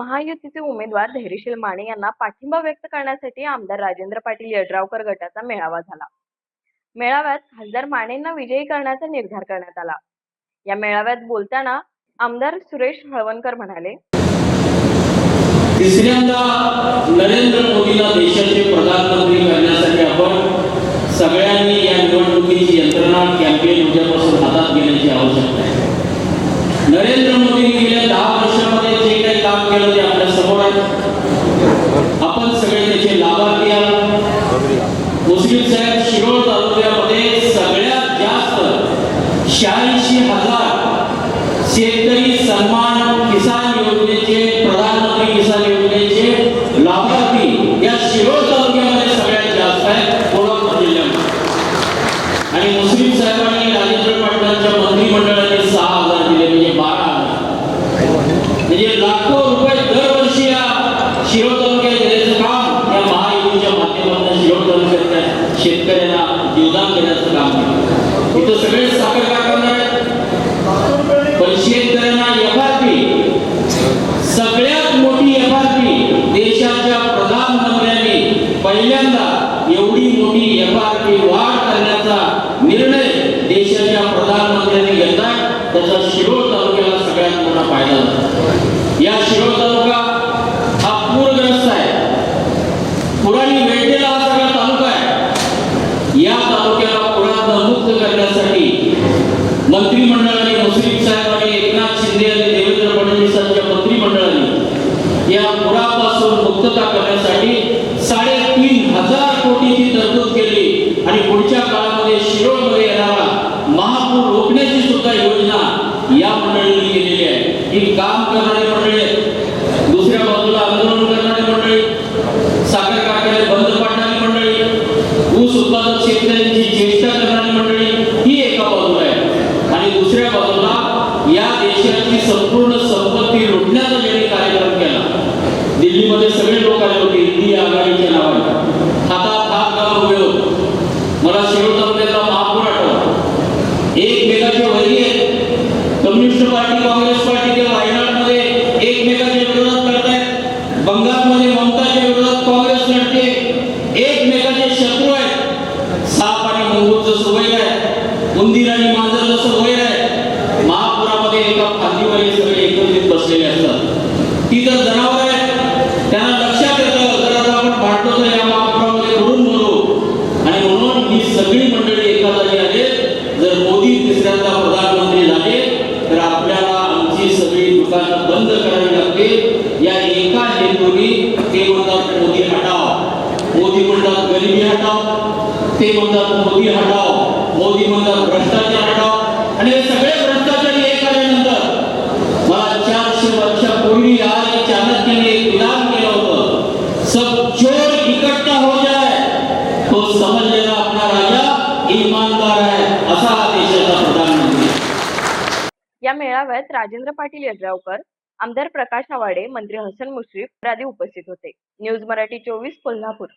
महायुतीचे उमेदवार धैर्यशील माने यांना पाठिंबा व्यक्त करण्यासाठी आमदार राजेंद्र पाटील यड्रावकर गटाचा मेळावा झाला. मेळाव्यात खासदार मानेंना विजयी करण्याचा निर्धार करण्यात आला. या मेळाव्यात बोलताना आमदार सुरेश हळवणकर म्हणाले तिसऱ्यांदा नरेंद्र मोदीला देशाचे प्रधानमंत्री करण्यासाठी आपण सगळ्यांनी या निवडणुकीची यंत्रणा कॅम्पेन उद्यापासून हातात घेण्याची आवश्यकता आहे. नरेंद्र मोदी गेल्या दहा वर्षामध्ये जे काही काम केलं ते आपल्यासमोर आहे आपण सगळे त्याचे लाभार्थी आहात मुस्लिम साहेब शिरोळ तालुक्यामध्ये सगळ्यात जास्त शहाऐंशी हजार शेतकरी सन्मान किसान योजनेचे प्रधानमंत्री किसान योजनेचे लाभार्थी या शिरोळ तालुक्यामध्ये सगळ्यात जास्त आहेत कोल्हापूर जिल्ह्यामध्ये. आणि मुस्लिम साहेबांनी राजेंद्र पाटलांच्या मंत्रिमंडळाने सहा हजार दिले म्हणजे बारा हजार. म्हणजे लाखो रुपये दरवर्षी या शिरोळ तालुक्यात देण्याचं काम या महायुतीच्या माध्यमातून शिरोळ तालुक्यातल्या शेतकऱ्यांना जीवदान देण्याचं काम केलं इथं सगळे साखर कारखाना आहेत पण शेतकऱ्यांना एफआरपी सगळ्यात मोठी एफआरपी देशाच्या प्रधानमंत्र्यांनी पहिल्यांदा एवढी मोठी एफआरपी वाढ करण्याचा निर्णय देशाच्या प्रधानमंत्र्यांनी घेतला त्याचा शिरोळ तालुक्याला सगळ्यात मोठा फायदा झाला. या शिरोळ तालुका हा पूरग्रस्त आहे. पुराणी वेढलेला हा सगळा तालुका आहे. या तालुक्याला पुरात मुक्त करण्यासाठी मंत्रिमंडळाने मुस्लिम साहेब आणि एकनाथ शिंदे आणि देवेंद्र फडणवीसांच्या मंत्रिमंडळाने या पुरापासून मुक्तता करण्यासाठी ही काम करणारी मंडळी दुसऱ्या बाजूला आंदोलन करणारी मंडळी साखर कारखाने बंद पाडणारी मंडळी ऊस उत्पादक शेतकऱ्यांची चेष्टा करणारी मंडळी ही एका बाजूला आहे. आणि दुसऱ्या बाजूला या देशाची संपूर्ण संपत्ती लुटण्याचा ज्यांनी कार्यक्रम केला दिल्लीमध्ये सगळे लोक आले होते इंडी आघाडीच्या नावाने. हातात हात घालून उभे मला शिरोळ तालुक्यातला साप जसं वैर आहे उंदीर आणि मांजर जसं वैर आहे महापुरामध्ये एका फांदीवर हे सगळे एकत्रित बसलेले असतात. ती जर जनावर आहे त्यांना लक्षात येतं जर आता आपण भांडतो तर या महापुरामध्ये म्हणून मरू आणि म्हणून ही सगळी मंडळी एका जागी आले. जर मोदी तिसऱ्यांदा प्रधानमंत्री झाले तर आपल्याला आमची सगळी दुकानं बंद करावी लागतील. या एका हेतूने ते म्हणतात मोदी हटाव मोदी म्हणतात गरिबी हटाव ते म्हणतात मोदी हटाव मोदी म्हणतात भ्रष्टाचार हटाव आणि हे सगळे भ्रष्टाचारी एक आल्यानंतर मला चारशे वर्षापूर्वी आज चाणक्याने एक विधान केलं होतं. सब चोर इकट्ठा हो जाए तो समझ लेना अपना राजा इमानदार आहे असा हा देशाचा प्रधानमंत्री. या मेळाव्यात राजेंद्र पाटील यड्रावकर आमदार प्रकाश आवाडे मंत्री हसन मुश्रीफ आदी उपस्थित होते. न्यूज मराठी चोवीस कोल्हापूर.